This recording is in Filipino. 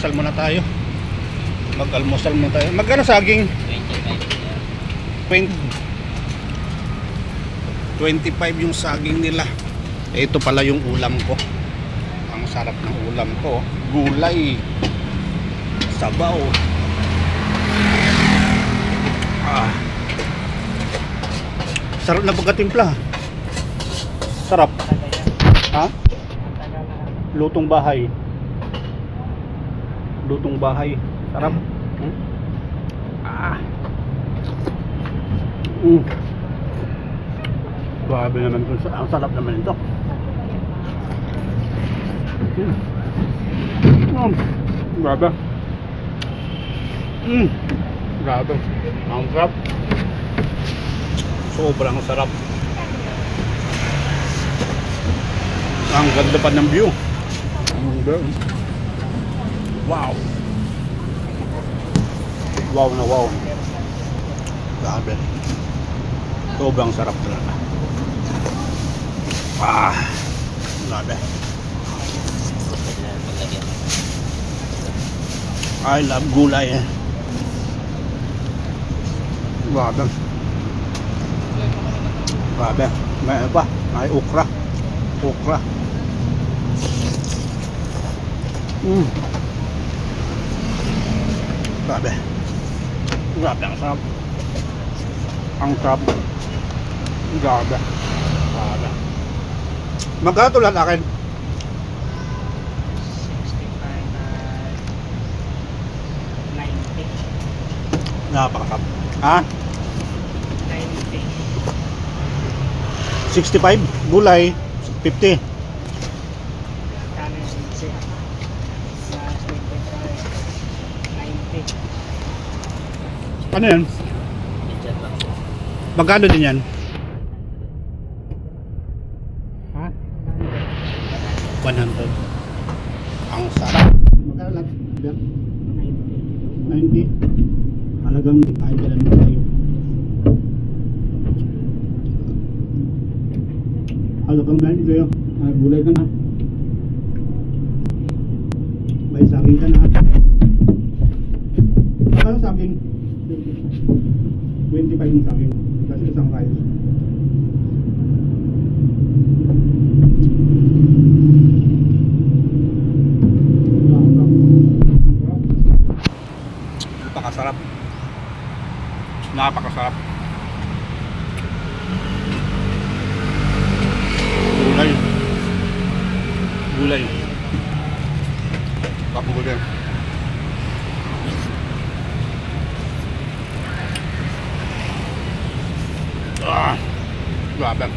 Mag-almusal muna tayo. Mag-almusal muna tayo. Magkano saging? 20 25 yung saging nila. Ito pala yung ulam ko. Ang sarap ng ulam ko. Gulay. Sabaw. Ah. Sarap na pagkatimpla. Sarap. Ha? Lutong bahay. Lutong bahay. Sarap. Hmm? Ah. Mm. Grabe naman sa- ang sarap naman ito. Mm. Mm. Grabe. Mm. Grabe. Ang sarap. Sobrang sarap. Ang ganda pa ng view. Ang ganda. Wow. Wow na wow. Grabe. Sobrang sarap talaga. Ah. Grabe. I love gulay eh. Grabe. Grabe. May ano pa? May okra. Okra. Mm. Grabe. Grabe ang sarap. Ang sarap. Grabe. Grabe. Magkano lahat akin? 90. Napakasarap. Ha? 90. 65? Gulay? 50? Kano yung sisi? Mas 25. 90. Ano yan? Magkano din yan? Ha? 100. Ang sarap. Magkano lang? 90. Halagang kahit kailan mo tayo. Halagang 90 kayo. Ah, gulay ka na. May saging ka na. Magkano saging? 25 yung saging. Kasi isang rice. Napakasarap. Napakasarap. Gulay. Gulay. Tapos ko กรอบแบบ